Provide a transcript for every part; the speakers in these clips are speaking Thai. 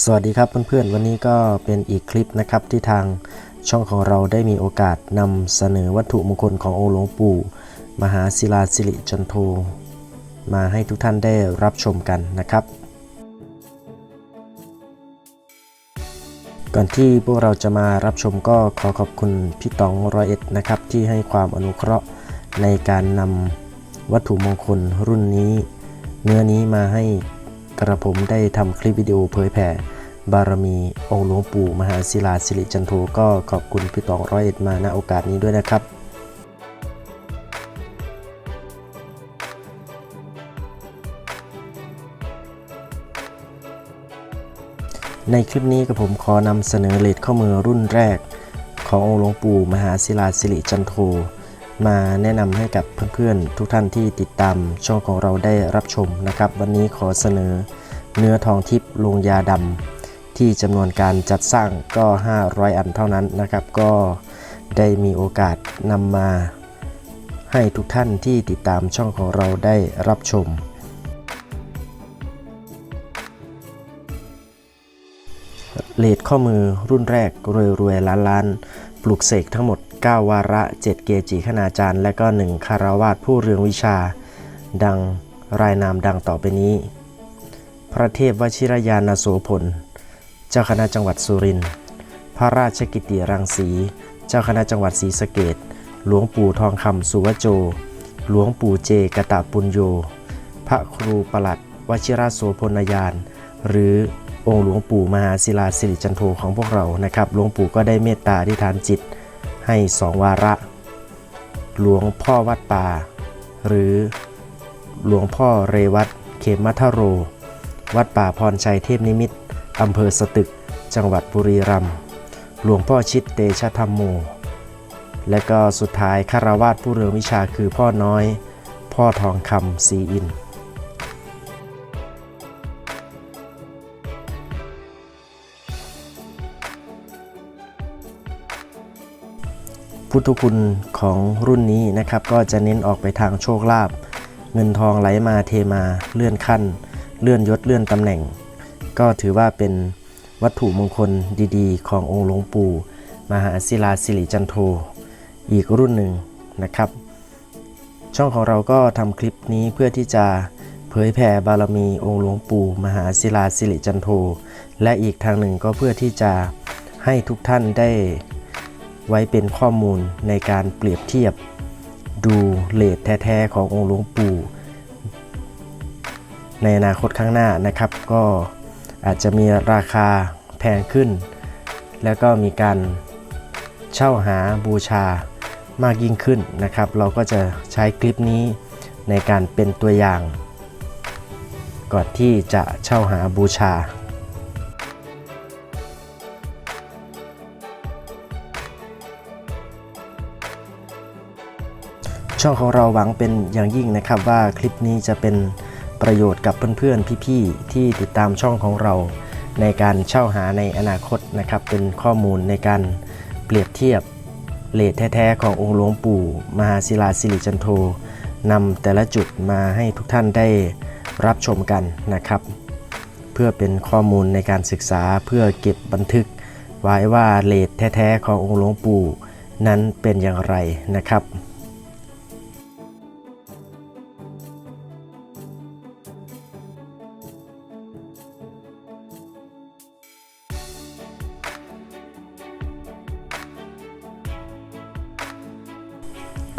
สวัสดีครับเพื่อนๆ วันนี้ก็เป็นอีกคลิปนะครับที่ทางช่องของเราได้มีโอกาสนำเสนอวัตถุมงคลขององค์หลวงปู่ มหาศิลาสิริจันโท มาให้ทุกท่านได้รับชมกันนะครับ ก่อนที่พวกเราจะมารับชมก็ขอขอบคุณพี่ตองร้อยเอ็ดนะครับที่ให้ความอนุเคราะห์ในการนำวัตถุมงคลรุ่นนี้ เนื้อนี้มาให้ กระผมได้ทำคลิปวิดีโอเผยแผ่บารมีองค์หลวงปู่มหาศิลาสิริจันโทก็ขอบคุณพี่ตองร้อยเอ็ดมาณโอกาสนี้ด้วยนะครับในคลิปนี้กับผมขอนำเสนอเลดข้อมือรุ่นแรก ขององค์หลวงปู่มหาศิลาสิริจันโท มาแนะนำให้กับเพื่อนๆ ทุกท่านที่ติดตามช่องของเราได้รับชมนะครับ วันนี้ขอเสนอ เนื้อทองทิพย์ลงยาดำที่จำนวนการจัดสร้างก็ 500 อันเท่านั้นนะครับ ก็ได้มีโอกาสนำมาให้ทุกท่านที่ติดตามช่องของเราได้รับชม เลดข้อมือรุ่นแรกรวยรวยล้านล้านปลุกเสกทั้งหมด 9 วาระ 7 เกจิคณาจารย์ และก็ 1 คาราวาสผู้เรืองวิชา ดังรายนามดังต่อไปนี้ พระเทพวชิรยานโสพล เจ้าคณะจังหวัดสุรินทร์ พระราชกิติรังสี เจ้าคณะจังหวัดศรีสะเกดหลวงปู่ทองคำสุวโจ หลวงปู่เจกตะปุญโย พระครูประหลัดวชิระโสพลยาน หรือองค์หลวงปู่มหาศิลาสิริจันโทของพวกเรานะครับ หลวงปู่ก็ได้เมตตาอธิษฐานจิตให้สองวาระ หลวงพ่อวัดป่า หรือหลวงพ่อเรวัตเขมมัทโร วัดป่าพรชัยเทพนิมิตรอำเภอสตึก จังหวัดบุรีรัมย์หลวงพ่อชิดเตชะธรรมโม และก็สุดท้ายคารวาสผู้เรืองวิชาคือพ่อน้อย พ่อทองคำสีอินพุทธคุณของรุ่นนี้นะครับ ก็จะเน้นออกไปทางโชคลาภเงินทองไหลมาเทมาเลื่อนขั้น เลื่อนยศเลื่อนตำแหน่ง ก็ถือว่าเป็นวัตถุมงคลดีๆ ขององค์หลวงปู่มหาศิลาสิริจันโทอีกรุ่นหนึ่งนะครับ ช่องของเราก็ทำคลิปนี้เพื่อที่จะเผยแผ่บารมีองค์หลวงปู่มหาศิลาสิริจันโทและอีกทางหนึ่งก็เพื่อที่จะให้ทุกท่านได้ไว้เป็นข้อมูลในการเปรียบเทียบดูเลทแท้ๆขององค์หลวงปู่ ในอนาคตข้างหน้านะครับ ก็อาจจะมีราคาแพงขึ้น แล้วก็มีการเช่าหาบูชามากยิ่งขึ้นนะครับ เราก็จะใช้คลิปนี้ในการเป็นตัวอย่าง ก่อนที่จะเช่าหาบูชาช่องของเราหวังเป็นอย่างยิ่งนะครับว่าคลิปนี้จะเป็น ประโยชน์กับเพื่อนๆ พี่ๆ ที่ติดตามช่องของเรา ในการเช่าหาในอนาคตนะครับ เป็นข้อมูลในการเปรียบเทียบเลทแท้ๆขององค์หลวงปู่ มหาศิลาสิริจันโทนำแต่ละจุดมาให้ทุกท่านได้รับชมกันนะครับ เพื่อเป็นข้อมูลในการศึกษาเพื่อเก็บบันทึก ไว้ว่าเลทแท้ๆขององค์หลวงปู่นั้นเป็นอย่างไรนะครับ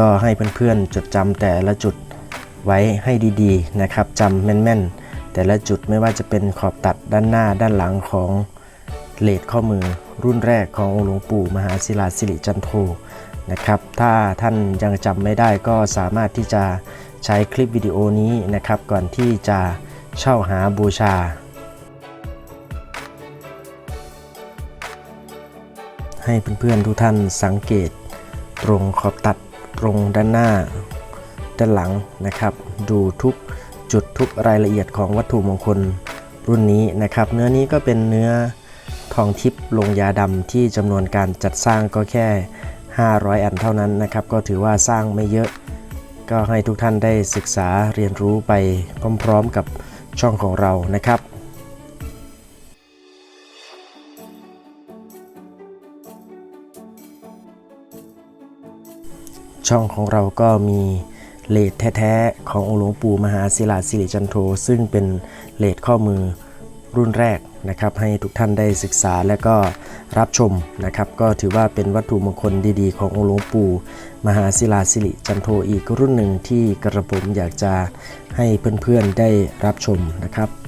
ก็ให้เพื่อนๆจดจำแต่ละจุดไว้ให้ดีๆนะครับจำแม่นๆ แต่ละจุดไม่ว่าจะเป็นขอบตัดด้านหน้าด้านหลังของเลดข้อมือรุ่นแรกขององค์หลวงปู่มหาศิลาสิริจันโทนะครับถ้าท่านยังจำไม่ได้ก็สามารถที่จะใช้คลิปวิดีโอนี้นะครับ ก่อนที่จะเช่าหาบูชา ให้เพื่อนๆทุกท่านสังเกตตรงขอบตัด ตรงด้านหน้า ด้านหลังนะครับ ดูทุกจุดทุกรายละเอียดของวัตถุมงคลรุ่นนี้นะครับ เนื้อนี้ก็เป็นเนื้อทองทิพย์ลงยาดำที่จำนวนการจัดสร้างก็แค่ 500 อันเท่านั้นนะครับ ก็ถือว่าสร้างไม่เยอะ ก็ให้ทุกท่านได้ศึกษาเรียนรู้ไปพร้อม ๆ กับช่องของเรานะครับ ช่องของเราก็มีเลทแท้ๆ ขององค์หลวงปู่มหาศิลาสิริจันโท ซึ่งเป็นเลทข้อมือรุ่นแรกนะครับให้ทุกท่านได้ศึกษาและก็รับชมนะครับ ก็ถือว่าเป็นวัตถุมงคลดีๆ ขององค์หลวงปู่มหาศิลาสิริจันโทอีกรุ่นหนึ่งที่กระผมอยากจะให้เพื่อนๆได้รับชมนะครับ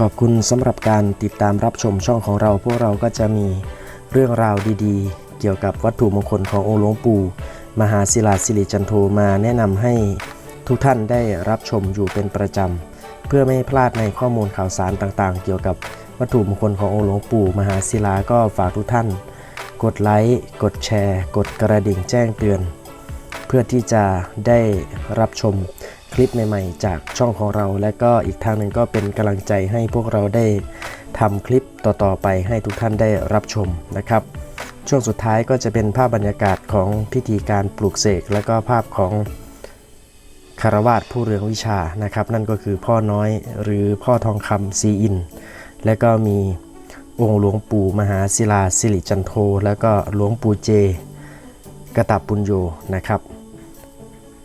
ขอบคุณสำหรับการติดตามรับชมช่องของเรา พวกเราก็จะมีเรื่องราวดีๆ เกี่ยวกับวัตถุมงคลขององค์หลวงปู่ มหาศิลาสิริจันโทมาแนะนำให้ทุกท่านได้รับชมอยู่เป็นประจำ เพื่อไม่พลาดในข้อมูลข่าวสารต่างๆ เกี่ยวกับวัตถุมงคลขององค์หลวงปู่ มหาศิลาก็ฝากทุกท่าน กดไลค์กดแชร์ กดกระดิ่งแจ้งเตือน เพื่อที่จะได้รับชม คลิปใหม่ๆ จากช่องของเรา และก็อีกทางหนึ่งก็เป็นกำลังใจให้พวกเราได้ทำคลิปต่อๆไปให้ทุกท่านได้รับชมนะครับ ช่วงสุดท้ายก็จะเป็นภาพบรรยากาศของพิธีการปลูกเสก และก็ภาพของคารวาสผู้เรืองวิชานะครับ นั่นก็คือพ่อน้อยหรือพ่อทองคำซีอิน และก็มีองค์หลวงปู่มหาศิลาสิริจันโท แล้วก็หลวงปู่เจ กระตับปุญโยนะครับ